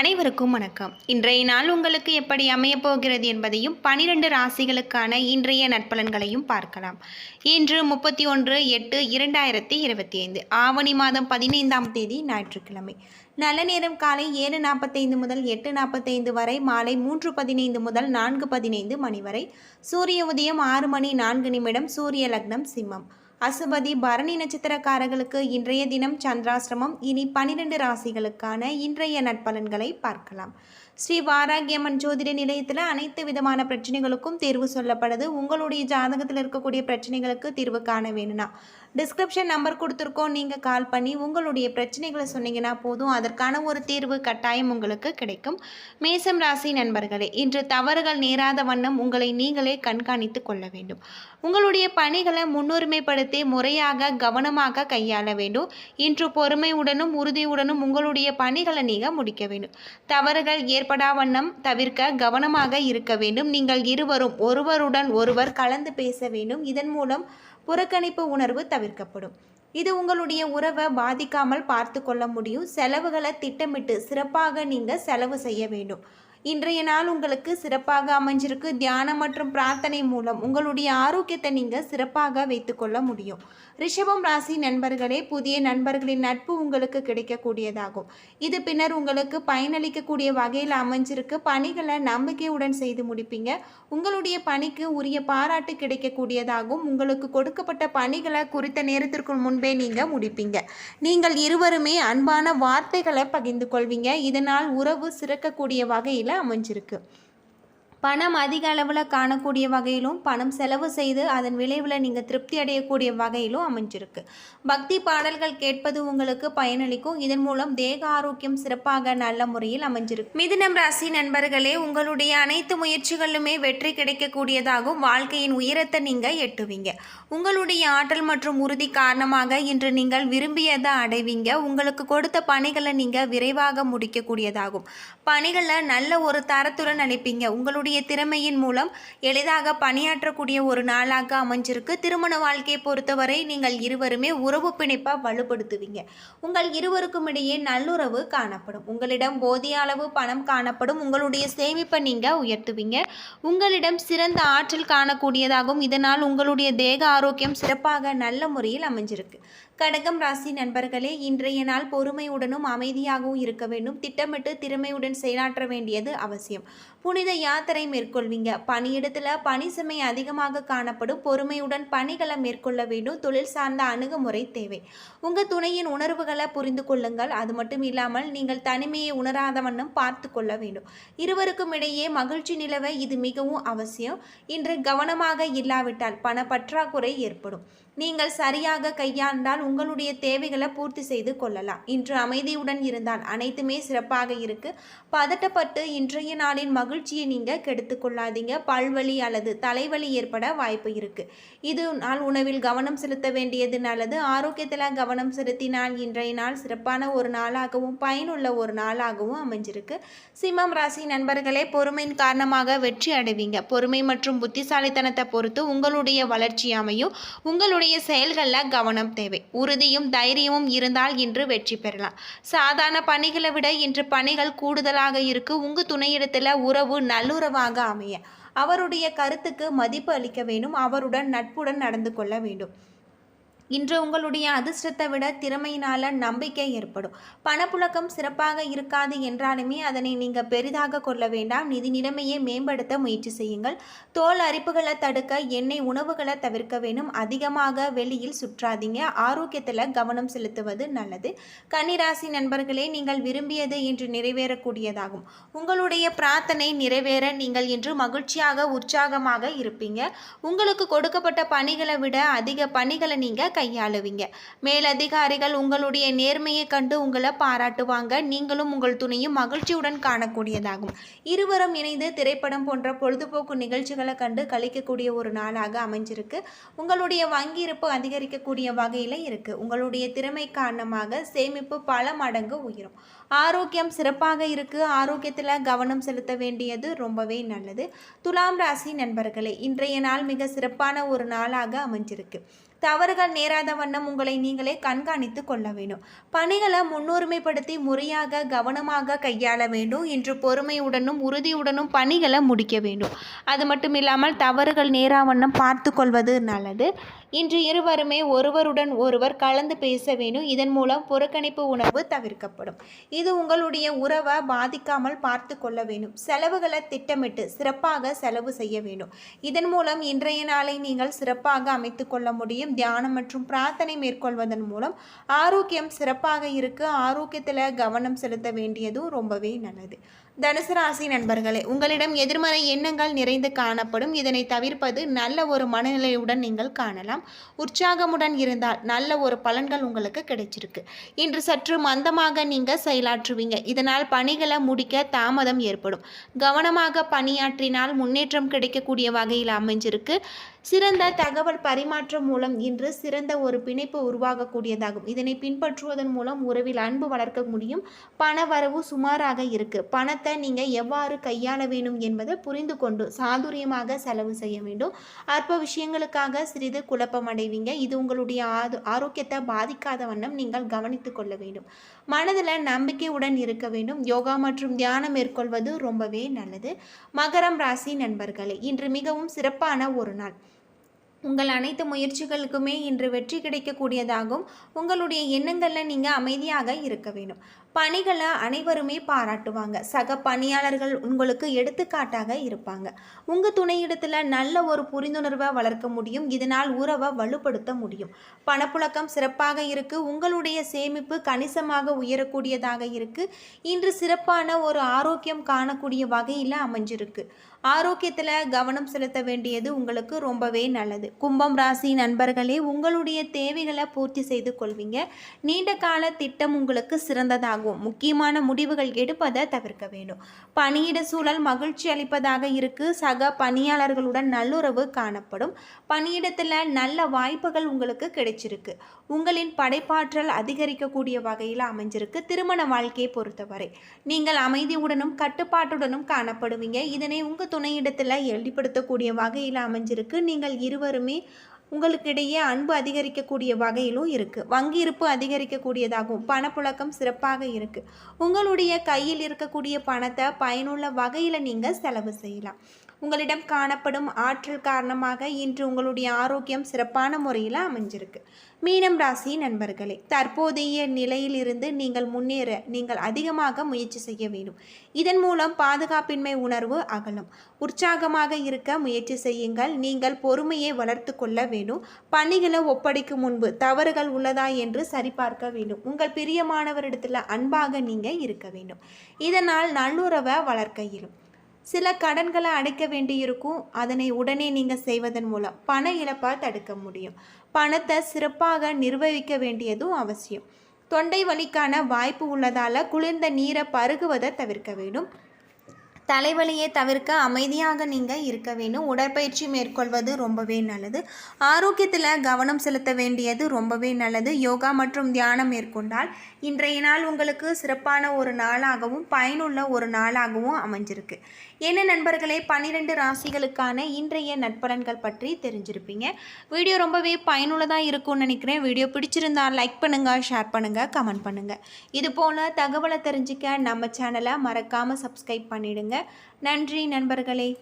அனைவருக்கும் வணக்கம். இன்றைய நாள் உங்களுக்கு எப்படி அமையப்போகிறது என்பதையும் பனிரெண்டு ராசிகளுக்கான இன்றைய நட்பலன்களையும் பார்க்கலாம். இன்று முப்பத்தி ஒன்று எட்டு இரண்டாயிரத்தி இருபத்தி ஐந்து ஆவணி மாதம் பதினைந்தாம் தேதி ஞாயிற்றுக்கிழமை. நல்ல நேரம் காலை ஏழு நாற்பத்தைந்து முதல் எட்டு நாற்பத்தைந்து வரை மாலை மூன்று பதினைந்து முதல் நான்கு பதினைந்து மணி வரை. சூரிய உதயம் ஆறு மணி நான்கு நிமிடம் சூரிய லக்னம் சிம்மம். அசுபதி பரணி நட்சத்திரக்காரர்களுக்கு இன்றைய தினம் சந்திராசிரமம் இனி பனிரெண்டு ராசிகளுக்கான இன்றைய நட்பலன்களை பார்க்கலாம். ஸ்ரீ வாராகியம்மன் ஜோதிட நிலையத்தில் அனைத்து விதமான பிரச்சனைகளுக்கும் தீர்வு சொல்லப்படுது. உங்களுடைய ஜாதகத்தில் இருக்கக்கூடிய பிரச்சனைகளுக்கு தீர்வு காண வேணும்னா டிஸ்கிரிப்ஷன் நம்பர் கொடுத்துருக்கோம். நீங்கள் கால் பண்ணி உங்களுடைய பிரச்சனைகளை சொன்னீங்கன்னா போதும். அதற்கான ஒரு தீர்வு கட்டாயம் உங்களுக்கு கிடைக்கும். மேசம் ராசி நண்பர்களே இன்று தவறுகள் நேராத வண்ணம் உங்களை நீங்களே கண்காணித்து கொள்ள வேண்டும். உங்களுடைய பணிகளை முன்னுரிமைப்படுத்தி முறையாக கவனமாக கையாள வேண்டும். இன்று பொறுமையுடனும் உறுதியுடனும் உங்களுடைய பணிகளை நீங்கள் முடிக்க வேண்டும். தவறுகள் ஏற்படா வண்ணம் தவிர்க்க கவனமாக இருக்க வேண்டும். நீங்கள் இருவரும் ஒருவருடன் ஒருவர் கலந்து பேச வேண்டும். இதன் மூலம் புறக்கணிப்பு உணர்வு தவிர்க்கப்படும். இது உங்களுடைய உறவை பாதிக்காமல் பார்த்து கொள்ள முடியும். செலவுகளை திட்டமிட்டு சிறப்பாக நீங்கள் செலவு செய்ய வேண்டும். இன்றைய நாள் உங்களுக்கு சிறப்பாக அமைஞ்சிருக்கு. தியானம் மற்றும் பிரார்த்தனை மூலம் உங்களுடைய ஆரோக்கியத்தை நீங்கள் சிறப்பாக வைத்துக்கொள்ள முடியும். ரிஷபம் ராசி நண்பர்களே புதிய நண்பர்களின் நட்பு உங்களுக்கு கிடைக்கக்கூடியதாகும். இது பின்னர் உங்களுக்கு பயனளிக்கக்கூடிய வகையில் அமைஞ்சிருக்கு. பணிகளை நம்பிக்கையுடன் செய்து முடிப்பீங்க. உங்களுடைய பணிக்கு உரிய பாராட்டு கிடைக்கக்கூடியதாகும். உங்களுக்கு கொடுக்கப்பட்ட பணிகளை குறித்த நேரத்திற்கு முன்பே நீங்கள் முடிப்பீங்க. நீங்கள் இருவருமே அன்பான வார்த்தைகளை பகிர்ந்து கொள்வீங்க. இதனால் உறவு சிறக்கக்கூடிய வகையில் அமைஞ்சிருக்கு. பணம் அதிக அளவில் காணக்கூடிய வகையிலும் பணம் செலவு செய்து அதன் விளைவில் நீங்கள் திருப்தி அடையக்கூடிய வகையிலும் அமைஞ்சிருக்கு. பக்தி பாடல்கள் கேட்பது உங்களுக்கு பயனளிக்கும். இதன் மூலம் தேக ஆரோக்கியம் சிறப்பாக நல்ல முறையில் அமைஞ்சிருக்கு. மிதுனம் ராசி நண்பர்களே உங்களுடைய அனைத்து முயற்சிகளிலுமே வெற்றி கிடைக்கக்கூடியதாகும். வாழ்க்கையின் உயரத்தை நீங்கள் எட்டுவீங்க. உங்களுடைய ஆற்றல் மற்றும் உறுதி காரணமாக இன்று நீங்கள் விரும்பியதை அடைவீங்க. உங்களுக்கு கொடுத்த பணிகளை நீங்கள் விரைவாக முடிக்கக்கூடியதாகும். பணிகளை நல்ல ஒரு தரத்துடன் அளிப்பீங்க. உங்களுடைய திறமையின் மூலம் எளிதாக பணியாற்றக்கூடிய ஒரு நாளாக அமைஞ்சிருக்கு. திருமண வாழ்க்கையை பொறுத்தவரை நீங்கள் இருவருமே உறவு பிணைப்பாக வலுப்படுத்துவீங்க. உங்கள் இருவருக்கும் இடையே நல்லுறவு காணப்படும். உங்களிடம் போதிய அளவு பணம் காணப்படும். உங்களுடைய சேமிப்பை நீங்கள் உயர்த்துவீங்க. உங்களிடம் சிறந்த ஆற்றல் காணக்கூடியதாகும் இதனால் உங்களுடைய தேக ஆரோக்கியம் சிறப்பாக நல்ல முறையில் அமைஞ்சிருக்கு. கடகம் ராசி நண்பர்களே இன்றைய நாள் பொறுமையுடனும் அமைதியாகவும் இருக்க வேண்டும். திட்டமிட்டு திறமையுடன் செயலாற்ற வேண்டியது அவசியம். புனித யாத்திரை மேற்கொள்வீங்க. பணியிடத்தில் பணி சுமை அதிகமாக காணப்படும். பொறுமையுடன் பணிகளை மேற்கொள்ள வேண்டும். தொழில் சார்ந்த அணுகுமுறை தேவை. உங்கள் துணையின் உணர்வுகளை புரிந்து கொள்ளுங்கள். அது மட்டும் இல்லாமல் நீங்கள் தனிமையை உணராத வண்ணம் பார்த்து கொள்ள வேண்டும். இருவருக்கும் இடையே மகிழ்ச்சி நிலவ இது மிகவும் அவசியம். இன்று கவனமாக இல்லாவிட்டால் பண பற்றாக்குறை ஏற்படும். நீங்கள் சரியாக கையாண்டால் உங்களுடைய தேவைகளை பூர்த்தி செய்து கொள்ளலாம். இன்று அமைதியுடன் இருந்தால் அனைத்துமே சிறப்பாக இருக்கு. பதட்டப்பட்டு இன்றைய நாளின் மகிழ்ச்சியை நீங்கள் கெடுத்து கொள்ளாதீங்க. பல்வலி அல்லது தலைவலி ஏற்பட வாய்ப்பு இருக்கு. இது நாள் உணவில் கவனம் செலுத்த வேண்டியது நல்லது. ஆரோக்கியத்தில் கவனம் செலுத்தினால் இன்றைய நாள் சிறப்பான ஒரு நாளாகவும் பயனுள்ள ஒரு நாளாகவும் அமைஞ்சிருக்கு. சிம்மம் ராசி நண்பர்களே பொறுமையின் காரணமாக வெற்றி அடைவீங்க. பொறுமை மற்றும் புத்திசாலித்தனத்தை பொறுத்து உங்களுடைய வளர்ச்சி அமையும். உங்களுடைய செயல்களில் கவனம் தேவை. உறுதியும் தைரியமும் இருந்தால் இன்று வெற்றி பெறலாம். சாதாரண பணிகளை விட இன்று பணிகள் கூடுதலாக இருக்கு. உங்க துணையிடத்தில் உறவு நல்லுறவாக அமைய. அவருடைய கருத்துக்கு மதிப்பு அளிக்க வேண்டும். அவருடன் நட்புடன் நடந்து கொள்ள வேண்டும். இன்று உங்களுடைய அதிர்ஷ்டத்தை விட திறமையினால நம்பிக்கை ஏற்படும். பணப்புழக்கம் சிறப்பாக இருக்காது என்றாலுமே அதனை நீங்கள் பெரிதாக கொள்ள வேண்டாம். நிதி நிலைமையை மேம்படுத்த முயற்சி செய்யுங்கள். தோல் அரிப்புகளை தடுக்க எண்ணெய் உணவுகளை தவிர்க்க வேண்டும். அதிகமாக வெளியில் சுற்றாதீங்க. ஆரோக்கியத்தில் கவனம் செலுத்துவது நல்லது. கன்னிராசி நண்பர்களே நீங்கள் விரும்பியது இன்று நிறைவேறக்கூடியதாகும். உங்களுடைய பிரார்த்தனை நிறைவேற நீங்கள் இன்று மகிழ்ச்சியாக உற்சாகமாக இருப்பீங்க. உங்களுக்கு கொடுக்கப்பட்ட பணிகளை விட அதிக பணிகளை நீங்கள் கையாளுவீங்க. மேலதிகாரிகள் உங்களுடைய நேர்மையை கண்டு உங்களை பாராட்டுவாங்க. நீங்களும் உங்கள் துணையும் மகிழ்ச்சியுடன் காணக்கூடியதாகும். இருவரும் இணைந்து திரைப்படம் போன்ற பொழுதுபோக்கு நிகழ்ச்சிகளை கண்டு கழிக்கக்கூடிய ஒரு நாளாக அமைஞ்சிருக்கு. உங்களுடைய வங்கி இருப்பு அதிகரிக்கக்கூடிய வகையில் இருக்கு. உங்களுடைய திறமை காரணமாக சேமிப்பு பல மடங்கு உயரும். ஆரோக்கியம் சிறப்பாக இருக்கு. ஆரோக்கியத்தில் கவனம் செலுத்த வேண்டியது ரொம்பவே நல்லது. துலாம் ராசி நண்பர்களே இன்றைய நாள் மிக சிறப்பான ஒரு நாளாக அமைஞ்சிருக்கு. தவறுகள் நேராத வண்ணம் உங்களை நீங்களே கண்காணித்து கொள்ள வேண்டும். பணிகளை முன்னுரிமைப்படுத்தி முறையாக கவனமாக கையாள வேண்டும். இன்று பொறுமையுடனும் உறுதியுடனும் பணிகளை முடிக்க வேண்டும். அது மட்டும் இல்லாமல் தவறுகள் நேரா வண்ணம் பார்த்து கொள்வது நல்லது. இன்று இருவருமே ஒருவருடன் ஒருவர் கலந்து பேச வேண்டும். இதன் மூலம் புறக்கணிப்பு உணர்வு தவிர்க்கப்படும். இது உங்களுடைய உறவை பாதிக்காமல் பார்த்து கொள்ள வேண்டும். செலவுகளை திட்டமிட்டு சிறப்பாக செலவு செய்ய வேண்டும். இதன் மூலம் இன்றைய நாளை நீங்கள் சிறப்பாக அமைத்து கொள்ள முடியும். தியானம் மற்றும் பிரார்த்தனை மேற்கொள்வதன் மூலம் ஆரோக்கியம் சிறப்பாக இருக்கு. ஆரோக்கியத்தில் கவனம் செலுத்த வேண்டியதும் ரொம்பவே நல்லது. தனுசு ராசி நண்பர்களே உங்களிடம் எதிர்மறை எண்ணங்கள் நிறைந்து காணப்படும். இதனை தவிர்ப்பது நல்ல ஒரு மனநிலையுடன் நீங்கள் காணலாம். உற்சாகமுடன் இருந்தால் நல்ல ஒரு பலன்கள் உங்களுக்கு கிடைச்சிருக்கு. இன்று சற்று மந்தமாக நீங்கள் செயலாற்றுவீங்க. இதனால் பணிகளை முடிக்க தாமதம் ஏற்படும். கவனமாக பணியாற்றினால் முன்னேற்றம் கிடைக்கக்கூடிய வகையில் அமைஞ்சிருக்கு. சிறந்த தகவல் பரிமாற்றம் மூலம் இன்று சிறந்த ஒரு பிணைப்பு உருவாகக்கூடியதாகும். இதனை பின்பற்றுவதன் மூலம் உறவில் அன்பு வளர்க்க முடியும். பண வரவு சுமாராக இருக்கு. பணத்தை நீங்கள் எவ்வாறு கையாள வேண்டும் என்பதை புரிந்து கொண்டு சாதுரியமாக செலவு செய்ய வேண்டும். அற்ப விஷயங்களுக்காக சிறிது குழப்பம் அடைவீங்க. இது உங்களுடைய ஆது ஆரோக்கியத்தை பாதிக்காத வண்ணம் நீங்கள் கவனித்து கொள்ள வேண்டும். மனதில் நம்பிக்கையுடன் இருக்க வேண்டும். யோகா மற்றும் தியானம் மேற்கொள்வது ரொம்பவே நல்லது. மகரம் ராசி நண்பர்களே இன்று மிகவும் சிறப்பான ஒரு நாள். உங்கள் அனைத்து முயற்சிகளுக்குமே இன்று வெற்றி கிடைக்கக்கூடியதாகவும் உங்களுடைய எண்ணங்களில் நீங்கள் அமைதியாக இருக்க வேண்டும். பணிகளை அனைவருமே பாராட்டுவாங்க. சக பணியாளர்கள் உங்களுக்கு எடுத்துக்காட்டாக இருப்பாங்க. உங்கள் துணையிடத்தில் நல்ல ஒரு புரிந்துணர்வை வளர்க்க முடியும். இதனால் உறவை வலுப்படுத்த முடியும். பணப்புழக்கம் சிறப்பாக இருக்கு. உங்களுடைய சேமிப்பு கணிசமாக உயரக்கூடியதாக இருக்கு. இன்று சிறப்பான ஒரு ஆரோக்கியம் காணக்கூடிய வகையில் அமைஞ்சிருக்கு. ஆரோக்கியத்தில் கவனம் செலுத்த வேண்டியது உங்களுக்கு ரொம்பவே நல்லது. கும்பம் ராசி நண்பர்களே உங்களுடைய தேவைகளை பூர்த்தி செய்து கொள்வீங்க. நீண்ட கால திட்டம் உங்களுக்கு ஆகும் முக்கியமான முடிவுகள் எடுப்பதை தவிர்க்க வேண்டும். பணியிட சூழல் மகிழ்ச்சி அளிப்பதாக இருக்கு. சக பணியாளர்களுடன் நல்லுறவு காணப்படும். பணியிடத்தில் நல்ல வாய்ப்புகள் உங்களுக்கு கிடைச்சிருக்கு. உங்களின் படைப்பாற்றல் அதிகரிக்கக்கூடிய வகையில் அமைஞ்சிருக்கு. திருமண வாழ்க்கையை பொறுத்தவரை நீங்கள் அமைதியுடனும் கட்டுப்பாட்டுடனும் காணப்படுவீங்க. இதனை உங்கள் துணையிடத்தில் வெளிப்படுத்தக்கூடிய வகையில் அமைஞ்சிருக்கு. நீங்கள் இருவருமே உங்களுக்கிடையே அன்பு அதிகரிக்கக்கூடிய வகையிலும் இருக்குது வங்கி இருப்பு அதிகரிக்கக்கூடியதாகும் பணப்புழக்கம் சிறப்பாக இருக்குது உங்களுடைய கையில் இருக்கக்கூடிய பணத்தை பயனுள்ள வகையில் நீங்கள் செலவு செய்யலாம். உங்களிடம் காணப்படும் ஆற்றல் காரணமாக இன்று உங்களுடைய ஆரோக்கியம் சிறப்பான முறையில் அமைஞ்சிருக்கு. மீனம் ராசி நண்பர்களே தற்போதைய நிலையிலிருந்து நீங்கள் முன்னேற நீங்கள் அதிகமாக முயற்சி செய்ய வேண்டும். இதன் மூலம் பாதுகாப்பின்மை உணர்வு அகலும். உற்சாகமாக இருக்க முயற்சி செய்யுங்கள். நீங்கள் பொறுமையை வளர்த்து கொள்ள வேண்டும். பணிகளை ஒப்படைக்கும் முன்பு தவறுகள் உள்ளதா என்று சரிபார்க்க வேண்டும். உங்கள் பிரியமானவரிடத்தில் அன்பாக நீங்கள் இருக்க வேண்டும். இதனால் நல்லுறவை வளர்க்க இயலும். சில கடன்களை அடைக்க வேண்டியிருக்கும். அதனை உடனே நீங்கள் செய்வதன் மூலம் பண இழப்பை தடுக்க முடியும். பணத்தை சிறப்பாக நிர்வகிக்க வேண்டியதும் அவசியம். தொண்டை வலிக்கான வாய்ப்பு உள்ளதால் குளிர்ந்த நீரை பருகுவதை தவிர்க்க வேண்டும். தலைவலியை தவிர்க்க அமைதியாக நீங்கள் இருக்க வேண்டும். உடற்பயிற்சி மேற்கொள்வது ரொம்பவே நல்லது. ஆரோக்கியத்தில் கவனம் செலுத்த வேண்டியது ரொம்பவே நல்லது. யோகா மற்றும் தியானம் மேற்கொண்டால் இன்றைய நாள் உங்களுக்கு சிறப்பான ஒரு நாளாகவும் பயனுள்ள ஒரு நாளாகவும் அமைஞ்சிருக்கு. என்ன நண்பர்களே பன்னிரெண்டு ராசிகளுக்கான இன்றைய நட்பலன்கள் பற்றி தெரிஞ்சிருப்பீங்க. வீடியோ ரொம்பவே பயனுள்ளதாக இருக்கும்னு நினைக்கிறேன். வீடியோ பிடிச்சிருந்தால் லைக் பண்ணுங்கள் ஷேர் பண்ணுங்கள் கமெண்ட் பண்ணுங்கள் இது போல் தகவலை தெரிஞ்சுக்க நம்ம சேனலை மறக்காமல் சப்ஸ்கிரைப் பண்ணிவிடுங்க நன்றி நண்பர்களே.